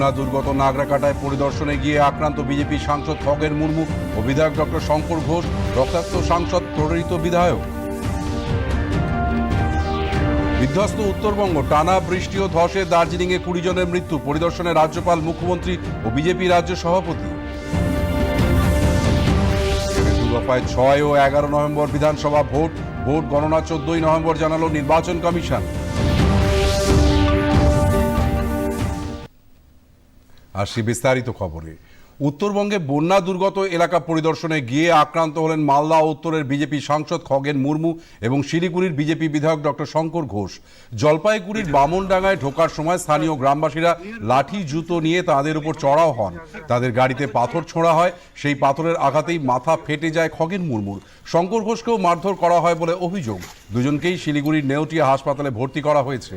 বন্যা দুর্গত নাগরাকাটায় পরিদর্শনে গিয়ে আক্রান্ত বিজেপি সাংসদ খগেন মুর্মু ও বিধায়ক ডক্টর শঙ্কর ঘোষ, রক্তাক্ত সাংসদ প্রেরিত বিধায়ক। বিধ্বস্ত উত্তরবঙ্গ, টানা বৃষ্টি ও ধসে দার্জিলিংয়ে কুড়ি জনের মৃত্যু, পরিদর্শনে রাজ্যপাল, মুখ্যমন্ত্রী ও বিজেপি রাজ্য সভাপতি। দু দফায় ছয় ও এগারো নভেম্বর বিধানসভা ভোট ভোট গণনা চোদ্দই নভেম্বর জানালো নির্বাচন কমিশন। আসছি বিস্তারিত খবরে। উত্তরবঙ্গে বন্যা দুর্গত এলাকা পরিদর্শনে গিয়ে আক্রান্ত হলেন মালদা উত্তরের বিজেপি সাংসদ খগেন মুর্মু এবং শিলিগুড়ির বিজেপি বিধায়ক ডক্টর শঙ্কর ঘোষ। জলপাইগুড়ির বামনডাঙ্গায় ঢোকার সময় স্থানীয় গ্রামবাসীরা লাঠি, জুতো নিয়ে তাদের উপর চড়াও হন। তাদের গাড়িতে পাথর ছোঁড়া হয়, সেই পাথরের আঘাতেই মাথা ফেটে যায় খগেন মুর্মুর। শঙ্কর ঘোষকেও মারধর করা হয় বলে অভিযোগ। দুজনকেই শিলিগুড়ির নেওটিয়া হাসপাতালে ভর্তি করা হয়েছে।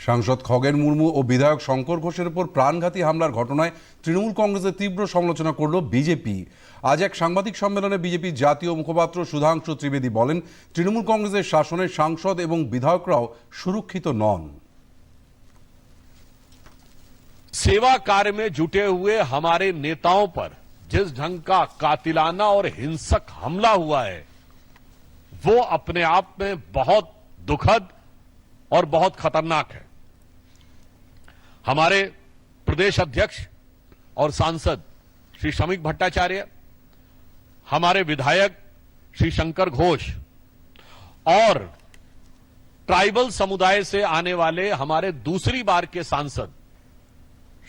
সাংসদ খগেন মুর্মু ও বিধায়ক শঙ্কর ঘোষের উপর প্রাণঘাতী হামলার ঘটনায় তৃণমূল কংগ্রেসের তীব্র সমালোচনা করল বিজেপি আজ এক সাংবাদিক সম্মেলনে বিজেপির জাতীয় মুখপাত্র সুধাংশু ত্রিবেদী বলেন তৃণমূল কংগ্রেসের শাসনে সাংসদ এবং বিধায়করাও সুরক্ষিত নন सेवा कार्य में जुटे हुए हमारे नेताओं पर जिस ढंग का कातिलाना और हिंसक हमला हुआ है वो अपने आप में बहुत दुखद और बहुत खतरनाक है हमारे प्रदेश अध्यक्ष और सांसद श्री श्रमिक भट्टाचार्य, हमारे विधायक श्री शंकर घोष और ट्राइबल समुदाय से आने वाले हमारे दूसरी बार के सांसद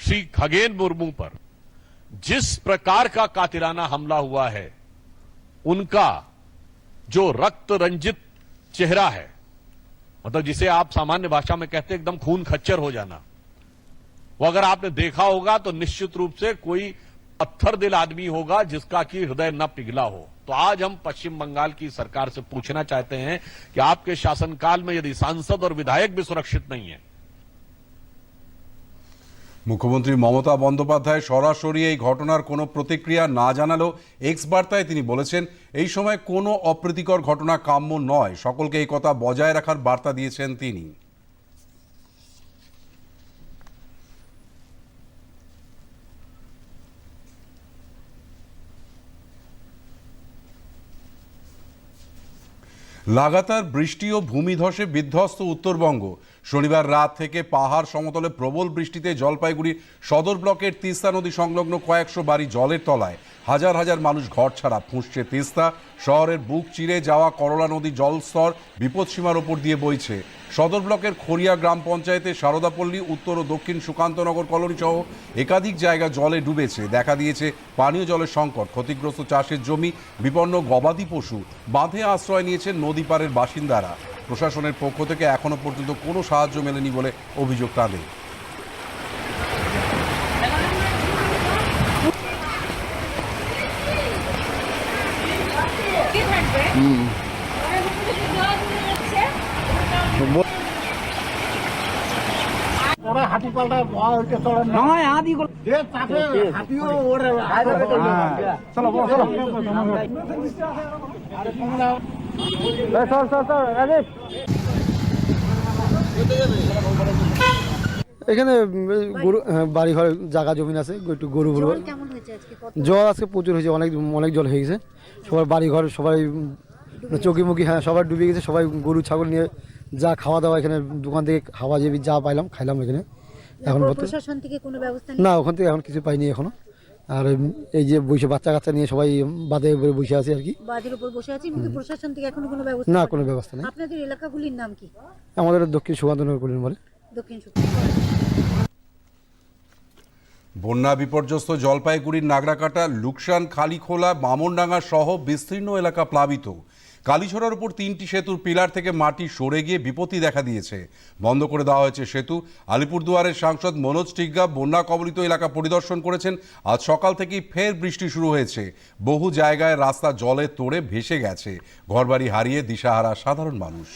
श्री खगेन मुर्मू पर जिस प्रकार का कातिलाना हमला हुआ है, उनका जो रक्त रंजित चेहरा है मतलब जिसे आप सामान्य भाषा में कहते एकदम खून खच्चर हो जाना वो अगर आपने देखा होगा तो निश्चित रूप से कोई पत्थर दिल आदमी होगा जिसका कि हृदय न पिघला हो तो आज हम पश्चिम बंगाल की सरकार से पूछना चाहते हैं कि आपके शासनकाल में यदि सांसद और विधायक भी सुरक्षित नहीं है মুখ্যমন্ত্রী মমতা বন্দ্যোপাধ্যায় সরাসরি এই ঘটনার কোনো প্রতিক্রিয়া না জানালেও এক্স বার্তায় তিনি বলেছেন এই সময় কোনো অপ্রীতিকর ঘটনা কাম্য নয় সকলকে এই কথা বজায় রাখার বার্তা দিয়েছেন তিনি লাগাতার বৃষ্টি ও ভূমিধসে বিধ্বস্ত উত্তরবঙ্গ। শনিবার রাত থেকে পাহাড় সমতলে প্রবল বৃষ্টিতে জলপাইগুড়ি সদর ব্লকের তিস্তা নদী সংলগ্ন কয়েকশো বাড়ি জলের তলায় হাজার হাজার মানুষ ঘর ছাড়া ফুঁসছে তিস্তা। শহরের বুক চিরে যাওয়া করলা নদী জলস্তর বিপদসীমার ওপর দিয়ে বইছে। সদর ব্লকের খড়িয়া গ্রাম পঞ্চায়েতে সারদাপল্লী, উত্তর ও দক্ষিণ সুকান্তনগর কলোনি সহ একাধিক জায়গা জলে ডুবেছে। দেখা দিয়েছে পানীয় জলের সংকট, ক্ষতিগ্রস্ত চাষের জমি, বিপন্ন গবাদি পশু। বাঁধে আশ্রয় নিয়েছেন নদী পাড়ের বাসিন্দারা। প্রশাসনের পক্ষ থেকে এখনও পর্যন্ত কোনো সাহায্য মেলেনি বলে অভিযোগ তাদের। এখানে গরু হ্যাঁ, বাড়ি ঘরে জায়গা জমিন আছে একটু গরু গরু জল কেমন আজকে কত? জল আজকে প্রচুর হয়েছে অনেক অনেক জল হয়ে গেছে। সবার বাড়ি ঘর সবাই উম, চৌকি মুখি হ্যাঁ সবাই ডুবে গেছে সবাই গরু ছাগল নিয়ে যা খাওয়া দাওয়া এখানে দোকান থেকে খাওয়া যাবি যা পাইলাম খাইলাম এখানে। এখন পৌর প্রশাসন থেকে কোনো ব্যবস্থা না ওখান থেকে এখন কিছু পাইনি এখনও। আর এই যে বসে বাচ্চা কাচ্চা নিয়ে সবাই বাদে উপরে বসে আছে আর কি। বাদের উপর বসে আছি কিন্তু প্রশাসন থেকে এখনও কোনো ব্যবস্থা না কোনো ব্যবস্থা নেই। আপনাদের এলাকাগুলির নাম কি? আমাদের দক্ষিণ সুকান্তনগর কলিন বলে। দক্ষিণ বন্যা বিপর্যস্ত জলপাইগুড়ির নাগরাকাটা লুকসান খালিখোলা বামনডাঙ্গা সহ বিস্তীর্ণ এলাকা প্লাবিত। কালীছড়ার উপর তিনটি সেতুর পিলার থেকে মাটি সরে গিয়ে বিপত্তি দেখা দিয়েছে। বন্ধ করে দেওয়া হয়েছে সেতু। আলিপুরদুয়ারের সাংসদ মনোজ টিগ্গা বন্যা কবলিত এলাকা পরিদর্শন করেছেন। আজ সকাল থেকেই ফের বৃষ্টি শুরু হয়েছে। বহু জায়গায় রাস্তা জলে তোড়ে ভেসে গেছে। ঘরবাড়ি হারিয়ে দিশাহারা সাধারণ মানুষ।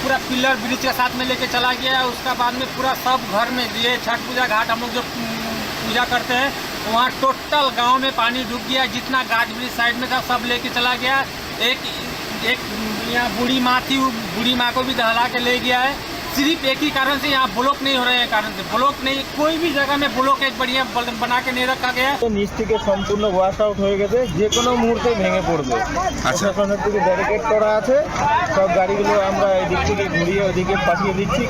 पूरा पिलर ब्रिज के साथ में लेके चला गया है, उसका बाद में पूरा सब घर में ये छठ पूजा घाट हम लोग जो पूजा करते हैं, वहाँ टोटल गाँव में पानी डूब गया, जितना गाछ ब्रिज साइड में था, सब लेके चला गया। एक एक यहाँ बूढ़ी माँ थी बूढ़ी माँ को भी दहला के ले गया है। सिर्फ एक ही कारण से यहाँ ब्लॉक नहीं हो रहे हैं कारण से ब्लॉक नहीं कोई भी जगह में ब्लॉक एक बढ़िया बल- बना के नहीं रखा गया है নিচ থেকে সম্পূর্ণ ওয়াশ আউট হয়ে গেছে যে কোনো মুহূর্তে ভেঙে পড়বে প্রশাসনের দিকে ব্যারিকেড করা আছে সব গাড়িগুলো আমরা এদিক থেকে ঘুরিয়ে ওদিকে পাঠিয়ে দিচ্ছি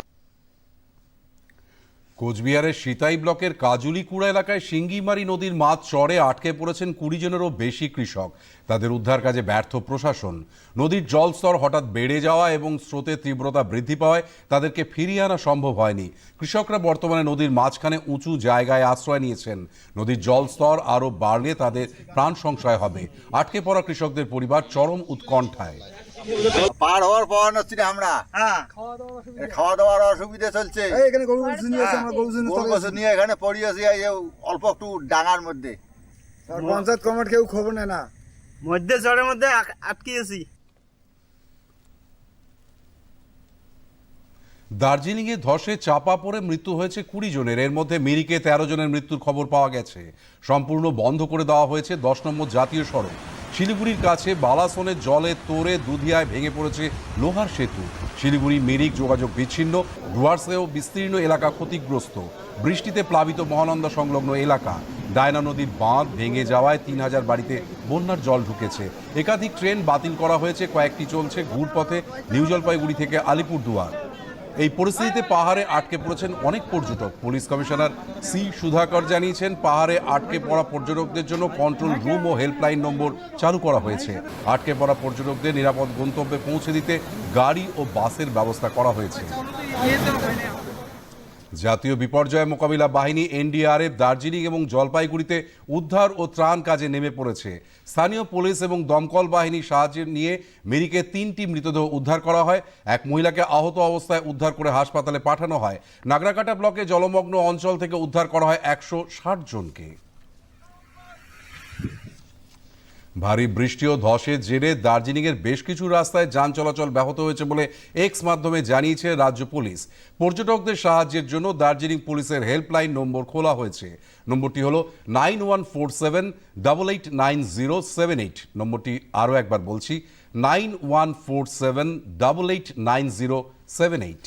কোচবিহারের সিতাই ব্লকের কাজুলিকুড়া এলাকায় সিঙ্গিমারি নদীর মাছ চরে আটকে পড়েছেন কুড়ি জনেরও বেশি কৃষক। তাদের উদ্ধার কাজে ব্যর্থ প্রশাসন। নদীর জলস্তর হঠাৎ বেড়ে যাওয়া এবং স্রোতের তীব্রতা বৃদ্ধি পাওয়ায় তাদেরকে ফিরিয়ে আনা সম্ভব হয়নি। কৃষকরা বর্তমানে নদীর মাঝখানে উঁচু জায়গায় আশ্রয় নিয়েছেন। নদীর জলস্তর আরও বাড়লে তাদের প্রাণ সংশয় হবে। আটকে পড়া কৃষকদের পরিবার চরম উৎকণ্ঠায়। পার হওয়ার পর হচ্ছে আমরা। এ খাওয়া দাওয়ার অসুবিধা চলছে। এখানে গরু নিয়ে বছর এখানে পড়ে আছি এই অল্প একটু ডাঙার মধ্যে। পঞ্চায়েত কমিটি কেউ খবর নেয় না। মধ্যে জলের মধ্যে আটকিয়েছি দার্জিলিংয়ে ধসে চাপা পড়ে মৃত্যু হয়েছে কুড়ি জনের। এর মধ্যে মিরিকে তেরো জনের মৃত্যুর খবর পাওয়া গেছে। সম্পূর্ণ বন্ধ করে দেওয়া হয়েছে দশ নম্বর জাতীয় সড়ক। শিলিগুড়ির কাছে বালাসনের জলে তোরে দুধিয়ায় ভেঙে পড়েছে লোহার সেতু। শিলিগুড়ি মিরিক যোগাযোগ বিচ্ছিন্ন, ডুয়ার্সেও বিস্তীর্ণ এলাকা ক্ষতিগ্রস্ত। বৃষ্টিতে প্লাবিত মহানন্দা সংলগ্ন এলাকা। ডায়না নদীর বাঁধ ভেঙে যাওয়ায় তিন হাজার বাড়িতে বন্যার জল ঢুকেছে। একাধিক ট্রেন বাতিল করা হয়েছে, কয়েকটি চলছে ঘুরপথে। নিউ জলপাইগুড়ি থেকে আলিপুরদুয়ার। এই পরিস্থিতিতে পাহাড়ে আটকে পড়েছেন অনেক পর্যটক। পুলিশ কমিশনার সি সুধাকর জানিয়েছেন, পাহাড়ে আটকে পড়া পর্যটকদের জন্য কন্ট্রোল রুম ও হেল্পলাইন নম্বর চালু করা হয়েছে। আটকে পড়া পর্যটকদের নিরাপদ গন্তব্যে পৌঁছে দিতে গাড়ি ও বাসের ব্যবস্থা করা হয়েছে। জাতীয় বিপর্যয় মোকাবিলা বাহিনী, এনডিআরএফ, দার্জিলিং এবং জলপাইগুড়িতে উদ্ধার ও ত্রাণ কাজে নেমে পড়েছে। স্থানীয় পুলিশ এবং দমকল বাহিনীর সাহায্যে নিয়ে মিরিকে তিনটি মৃতদেহ উদ্ধার করা হয়। এক মহিলাকে আহত অবস্থায় উদ্ধার করে হাসপাতালে পাঠানো হয়। নাগরাকাটা ব্লকে জলমগ্ন অঞ্চল থেকে উদ্ধার করা হয় একশো ষাট জনকে। ভারী বৃষ্টি ও ধসের জেরে দার্জিলিংয়ের বেশ কিছু রাস্তায় যান চলাচল ব্যাহত হয়েছে বলে এক্স মাধ্যমে জানিয়েছে রাজ্য পুলিশ। পর্যটকদের সাহায্যের জন্য দার্জিলিং পুলিশের হেল্পলাইন নম্বর খোলা হয়েছে। নম্বরটি হলো nine one four seven double eight nine zero seven eight. নম্বরটি আরও একবার বলছি, nine one four seven double eight nine zero seven eight.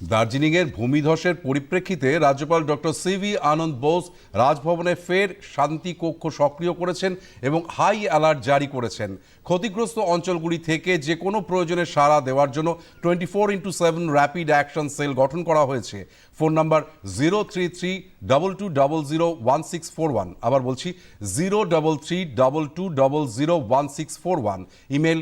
দার্জিলিংয়ের ভূমিধসের পরিপ্রেক্ষিতে রাজ্যপাল doctor C V Ananda Bose রাজভবনে ফের শান্তি কক্ষ সক্রিয় করেছেন এবং হাই অ্যালার্ট জারি করেছেন। ক্ষতিগ্রস্ত অঞ্চলগুলি থেকে যে কোনো প্রয়োজনে সাড়া দেওয়ার জন্য twenty four into seven rapid action cell গঠন করা হয়েছে। Phone number zero three three double two double zero one six four one. আবার বলছি zero double three double two double zero one six four one. Email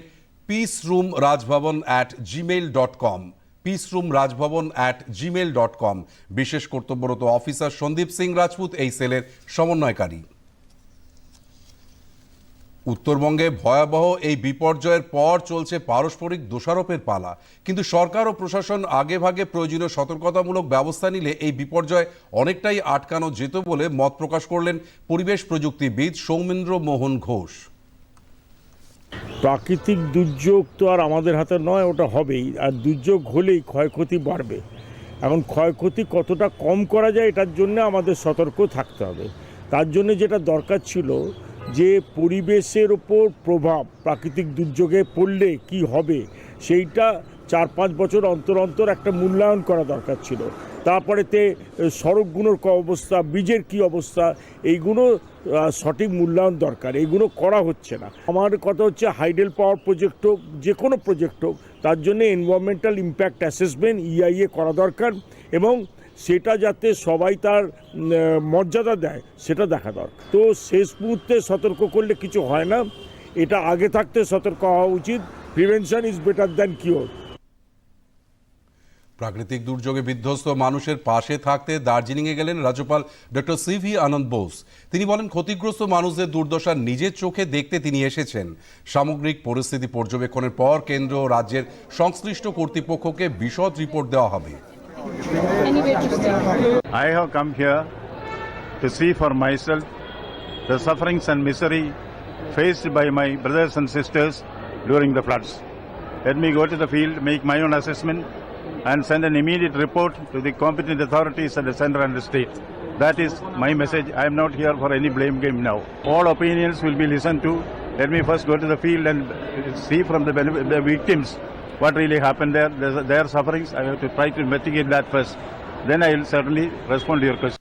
peace room Rajbhavan at Gmail dot com. Peace room Rajbhavan at Gmail dot com বিশেষ কর্তব্যরত officer Sandeep Singh Rajput এই সেলের সমন্বয়কারী। উত্তরবঙ্গে ভয়াবহ এই বিপর্যয়ের পর চলছে পারস্পরিক দোষারোপের পালা। কিন্তু সরকার ও প্রশাসন আগেভাগে প্রয়োজনীয় সতর্কতামূলক ব্যবস্থা নিলে এই বিপর্যয় অনেকটাই আটকানো যেত বলে মত প্রকাশ করলেন পরিবেশ প্রযুক্তিবিদ সৌমেন্দ্র মোহন ঘোষ। প্রাকৃতিক দুর্যোগ তো আর আমাদের হাতে নয়, ওটা হবেই। আর দুর্যোগ হলেই ক্ষয়ক্ষতি বাড়বে। এখন ক্ষয়ক্ষতি কতটা কম করা যায়, এটার জন্য আমাদের সতর্ক থাকতে হবে। তার জন্য যেটা দরকার ছিল, যে পরিবেশের ওপর প্রভাব প্রাকৃতিক দুর্যোগে পড়লে কি হবে, সেইটা চার পাঁচ বছর অন্তর অন্তর একটা মূল্যায়ন করা দরকার ছিল। তারপরেতে সড়কগুলোর ক অবস্থা, ব্রিজের কি অবস্থা, এইগুলো সঠিক মূল্যায়ন দরকার। এইগুলো করা হচ্ছে না। আমার কথা হচ্ছে, হাইডেল পাওয়ার প্রজেক্ট হোক যে কোনো প্রজেক্ট হোক, তার জন্য এনভায়রনমেন্টাল ইম্প্যাক্ট অ্যাসেসমেন্ট ইআইএ করা দরকার এবং সেটা যাতে সবাই তার মর্যাদা দেয়, সেটা দেখা দরকার। তো শেষ মুহূর্তে সতর্ক করলে কিছু হয় না। এটা আগে থাকতে সতর্ক হওয়া উচিত। Prevention is better than cure প্রাকৃতিক দুর্যোগে বিধ্বস্ত মানুষের পাশে থাকতে দার্জিলিংয়ে গেলেন রাজ্যপাল ডক্টর সিভি আনন্দ বোস। তিনি বলেন ক্ষতিগ্রস্ত মানুষদের দুর্দশা নিজের চোখে দেখতে তিনি এসেছেন। সামগ্রিক পরিস্থিতি পর্যবেক্ষণের পর কেন্দ্র ও রাজ্যের সংশ্লিষ্ট কর্তৃপক্ষকে বিশদ রিপোর্ট দেওয়া হবে। I have come here to see for myself the sufferings and misery faced by my brothers and sisters during the floods. Let me go to the field, make my own assessment, and send an immediate report to the competent authorities at the center and the state. That is my message. I am not here for any blame game now. All opinions will be listened to. Let me first go to the field and see from the, benef- the victims what really happened there, their, their sufferings. I have to try to investigate that first. Then I will certainly respond to your question.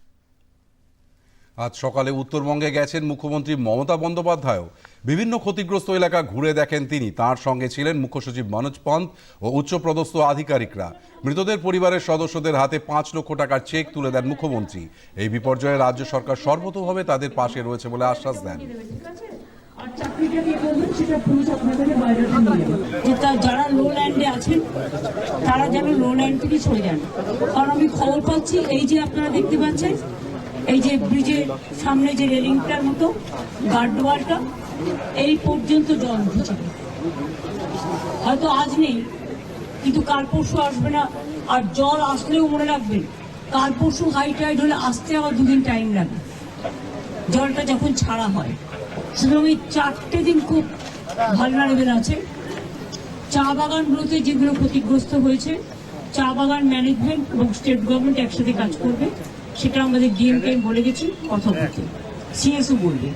আজ সকালে উত্তরবঙ্গে গেছেন মুখ্যমন্ত্রী মমতা বন্দ্যোপাধ্যায়ও বিভিন্ন ক্ষতিগ্রস্ত এলাকা ঘুরে দেখেন তিনি। তার সঙ্গে ছিলেন মুখ্য সচিব মনোজ পন্ত ও উচ্চপদস্থ আধিকারিকরা। মৃতদের পরিবারের সদস্যদের হাতে পাঁচ লক্ষ টাকার চেক তুলে দেন মুখ্যমন্ত্রী। এই বিপর্যয়ে রাজ্য সরকার সর্বতোভাবে তাদের পাশে রয়েছে বলে আশ্বাস দেন। যারা লো ল্যান্ডে আছেন, তারা যেন লো ল্যান্ড থেকে সরে যান। কারণ আমি খবর পাচ্ছি, এই যে আপনারা দেখতে পাচ্ছেন, এই যে ব্রিজের সামনে যে রেলিংটার মতো গার্ডওয়ালটা এই পর্যন্ত জল হয়তো আজ নেই, কিন্তু কাল পরশু আসবে না, আর জল আসলেও মনে রাখবেন কাল পরশু হাই টাইড হলে আসতে আবার দুদিন টাইম লাগে জলটা যখন ছাড়া হয় সুতরাং এই চারটে দিন খুব ভালো ভালনারেবেল আছে। চা বাগানগুলোতে যেগুলো ক্ষতিগ্রস্ত হয়েছে, চা বাগান ম্যানেজমেন্ট এবং স্টেট গভর্নমেন্ট একসাথে কাজ করবে, সেটা আমাদের ডিএমকে বলে গেছি কথা বলতে সিএসও বলবে।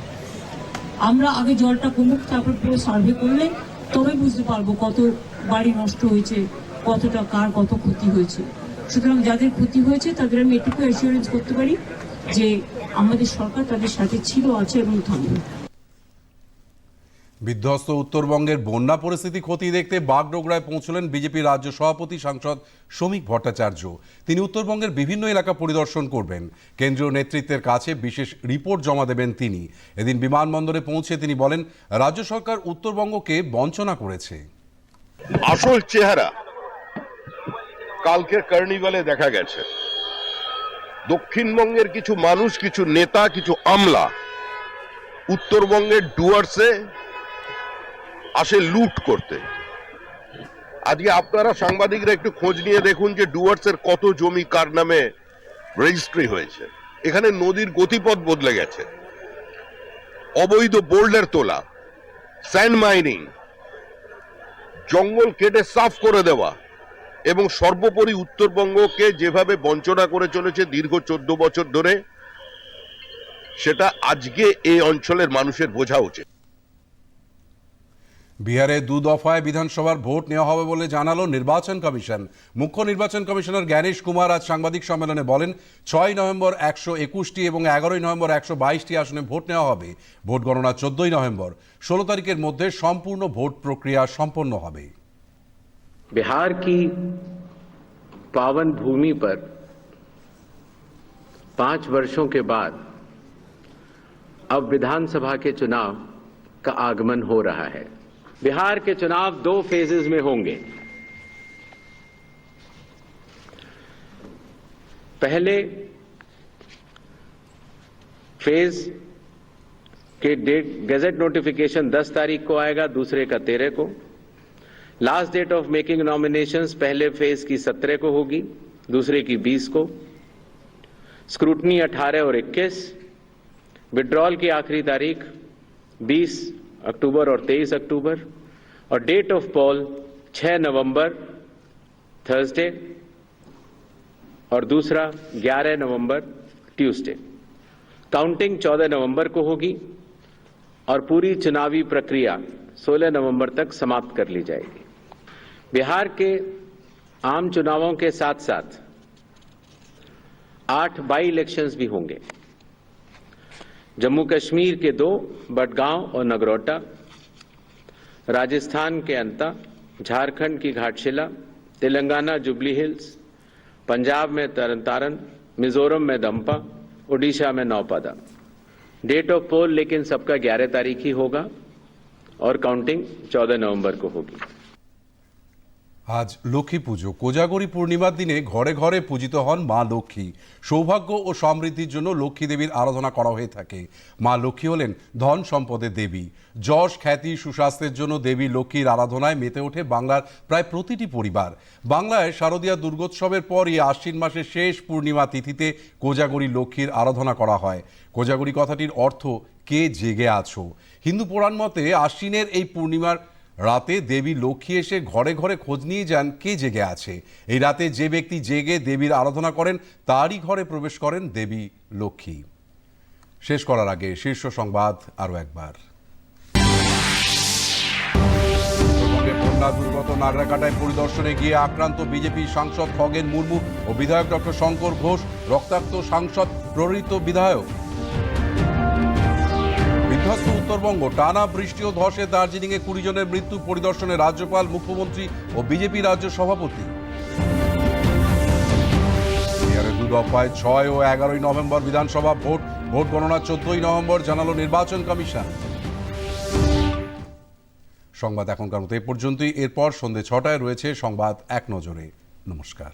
আমরা আগে জলটা কমুক, তারপর পুরো সার্ভে করলে তবে বুঝতে পারব কত বাড়ি নষ্ট হয়েছে, কতটা কার কত ক্ষতি হয়েছে। সুতরাং যাদের ক্ষতি হয়েছে, তাদের আমি এটুকু অ্যাসিওরেন্স করতে পারি যে আমাদের সরকার তাদের সাথে ছিল, আছে এবং থাকবে। বিধ্বস্ত উত্তরবঙ্গের বন্যা পরিস্থিতি খতিয়ে দেখতে বাগডোগরায় পৌঁছলেন বিজেপি রাজ্য সভাপতি সাংসদ শ্রমিক ভট্টাচার্য। তিনি উত্তরবঙ্গের বিভিন্ন এলাকা পরিদর্শন করবেন। কেন্দ্রীয় নেতৃত্বের কাছে বিশেষ রিপোর্ট জমা দেবেন তিনি। এদিন বিমানবন্দরে পৌঁছে তিনি বলেন, রাজ্য সরকার উত্তরবঙ্গকে বঞ্চনা করেছে। আসল চেহারা কালকের কার্নিভালে দেখা গেছে। দক্ষিণবঙ্গের কিছু মানুষ, কিছু নেতা, কিছু আমলা উত্তরবঙ্গের ডুয়ার্সে আসে লুট করতে। আজকে আপনারা সাংবাদিকরা একটু খোঁজ নিয়ে দেখুন যে ডুয়ার্সের কত জমি কার নামে রেজিস্ট্রি হয়েছে। এখানে নদীর গতিপথ বদলে গেছে। অবৈধ বোল্ডার তোলা স্যান্ড মাইনিং জঙ্গল কেটে সাফ করে দেওয়া এবং সর্বোপরি উত্তরবঙ্গকে যেভাবে বঞ্চনা করে চলেছে দীর্ঘ চোদ্দ বছর ধরে, সেটা আজকে এই অঞ্চলের মানুষের বোঝা উচিত। বিহারে দু দফায় বিধানসভার ভোট নেওয়া হবে বলে জানালো নির্বাচন কমিশন মুখ্য নির্বাচন কমিশনার জ্ঞানেশ কুমার আজ সাংবাদিক সম্মেলনে বলেন ছয় নভেম্বর একশো একুশটি এবং এগারোই নভেম্বর একশো বাইশটি আসনে ভোট নেওয়া হবে ভোট গণনা চোদ্দই নভেম্বর ষোলো তারিখের মধ্যে সম্পূর্ণ ভোট প্রক্রিয়া সম্পন্ন হবে बिहार की पावन भूमि पर पांच वर्षों के बाद अब विधानसभा के चुनाव का आगमन हो रहा है बिहार के चुनाव दो फेजेस में होंगे। पहले फ़ेज़ के डेट गजट नोटिफिकेशन 10 तारीख को आएगा, दूसरे का 13 को। Last date of making nominations पहले फ़ेज़ की 17 को होगी, दूसरे की 20 को। स्क्रूटनी 18 और 21 विड्रॉल की आखिरी तारीख 20 अक्टूबर और 23 अक्टूबर और डेट ऑफ़ पॉल 6 नवंबर थर्सडे और दूसरा 11 नवंबर ट्यूसडे काउंटिंग 14 नवंबर को होगी और पूरी चुनावी प्रक्रिया 16 नवंबर तक समाप्त कर ली जाएगी. बिहार के आम चुनावों के साथ साथ आठ बाई इलेक्शंस भी होंगे. जम्मू कश्मीर के दो, बडगांव और नगरोटा। राजस्थान के अंता, झारखंड की घाटशिला, तेलंगाना जुबली हिल्स, पंजाब में तरन तारन मिजोरम में दम्पा, ओडिशा में नौपदा। डेट ऑफ़ पोल लेकिन सबका 11 तारीख ही होगा और काउंटिंग 14 नवंबर को होगी। আজ লক্ষ্মী পুজো। কোজাগরী পূর্ণিমার দিনে ঘরে ঘরে পূজিত হন মা লক্ষ্মী। সৌভাগ্য ও সমৃদ্ধির জন্য লক্ষ্মী দেবীর আরাধনা করা হয়ে থাকে। মা লক্ষ্মী হলেন ধন সম্পদের দেবী। যশ, খ্যাতি, সুস্বাস্থ্যের জন্য দেবী লক্ষ্মীর আরাধনায় মেতে ওঠে বাংলার প্রায় প্রতিটি পরিবার। বাংলায় শারদীয়া দুর্গোৎসবের পরই আশ্বিন মাসের শেষ পূর্ণিমা তিথিতে কোজাগরী লক্ষ্মীর আরাধনা করা হয়। কোজাগরী কথাটির অর্থ, কে জেগে আছো? হিন্দু পুরাণ মতে আশ্বিনের এই পূর্ণিমার রাতে দেবী লক্ষ্মী এসে ঘরে ঘরে খোঁজ নিয়ে যান কে জেগে আছে। এই রাতে যে ব্যক্তি জেগে দেবীর আরাধনা করেন, তারই ঘরে প্রবেশ করেন দেবী লক্ষ্মী। শেষ করার আগে শীর্ষ সংবাদ আরও একবার। দুর্গত নাগরাকাটায় পরিদর্শনে গিয়ে আক্রান্ত বিজেপি সাংসদ খগেন মুর্মু ও বিধায়ক ডক্টর শঙ্কর ঘোষ, রক্তাক্ত সাংসদ প্রহৃত বিধায়ক। বিধ্বস্ত উত্তরবঙ্গ। টানা বৃষ্টি ও ধসে দার্জিলিং এ কুড়ি জনের মৃত্যু, পরিদর্শনে রাজ্যপাল, মুখ্যমন্ত্রী ও বিজেপি রাজ্য সভাপতি। দফায় ছয় ও এগারোই নভেম্বর বিধানসভা ভোট। ভোট গণনা চোদ্দই নভেম্বর জানালো নির্বাচন কমিশন। সংবাদ এখনকার মতো এ পর্যন্তই। এরপর সন্ধে ছটায় রয়েছে সংবাদ এক নজরে। নমস্কার।